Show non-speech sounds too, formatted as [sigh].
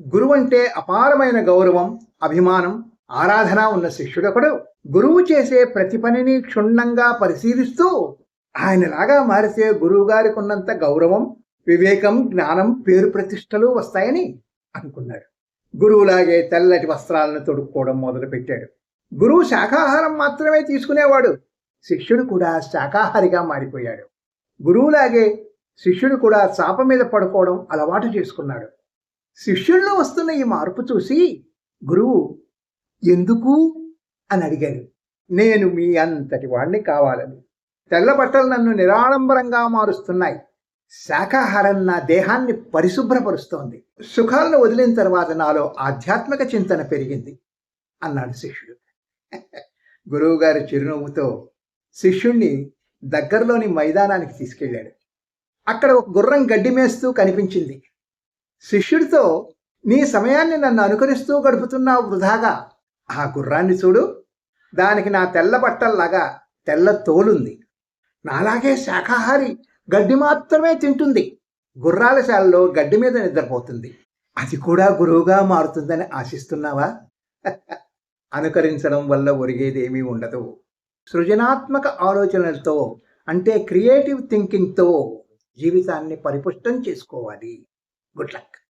గురువు అంటే అపారమైన గౌరవం అభిమానం ఆరాధన ఉన్న శిష్యుడొకడు గురువు చేసే ప్రతి పనిని క్షుణ్ణంగా పరిశీలిస్తూ ఆయనలాగా మారితే గురువు గారికి ఉన్నంత గౌరవం వివేకం జ్ఞానం పేరు ప్రతిష్టలు వస్తాయని అనుకున్నాడు. గురువులాగే తెల్లటి వస్త్రాలను తొడుక్కోవడం మొదలుపెట్టాడు. గురువు శాకాహారం మాత్రమే తీసుకునేవాడు. శిష్యుడు కూడా శాకాహారిగా మారిపోయాడు. గురువులాగే శిష్యుడు కూడా చాప మీద పడుకోవడం అలవాటు చేసుకున్నాడు. శిష్యుల్లో వస్తున్న ఈ మార్పు చూసి గురువు ఎందుకు? అని అడిగాడు. నేను మీ అంతటి వాణ్ణి కావాలని. తెల్ల బట్టలు నన్ను నిరాడంబరంగా మారుస్తున్నాయి. శాకాహారం నా దేహాన్ని పరిశుభ్రపరుస్తోంది. సుఖాలను వదిలిన తర్వాత నాలో ఆధ్యాత్మిక చింతన పెరిగింది అన్నాడు శిష్యుడు. [laughs] గురువుగారు చిరునవ్వుతో శిష్యుణ్ణి దగ్గరలోని మైదానానికి తీసుకెళ్ళాడు. అక్కడ ఒక గుర్రం గడ్డి మేస్తూ కనిపించింది. శిష్యుడితో నీ సమయాన్ని నన్ను అనుకరిస్తూ గడుపుతున్నావు వృధాగా. ఆ గుర్రాన్ని చూడు. దానికి నా తెల్ల బట్టల్లాగా తెల్ల తోలుంది. నాలాగే శాకాహారి గడ్డి మాత్రమే తింటుంది. గుర్రాల శాలలో గడ్డి మీద నిద్రపోతుంది. అది కూడా గురువుగా మారుతుందని ఆశిస్తున్నావా? [laughs] అనుకరించడం వల్ల ఒరిగేదేమీ ఉండదు. సృజనాత్మక ఆలోచనలతో అంటే క్రియేటివ్ థింకింగ్తో జీవితాన్ని పరిపుష్టం చేసుకోవాలి. Good luck.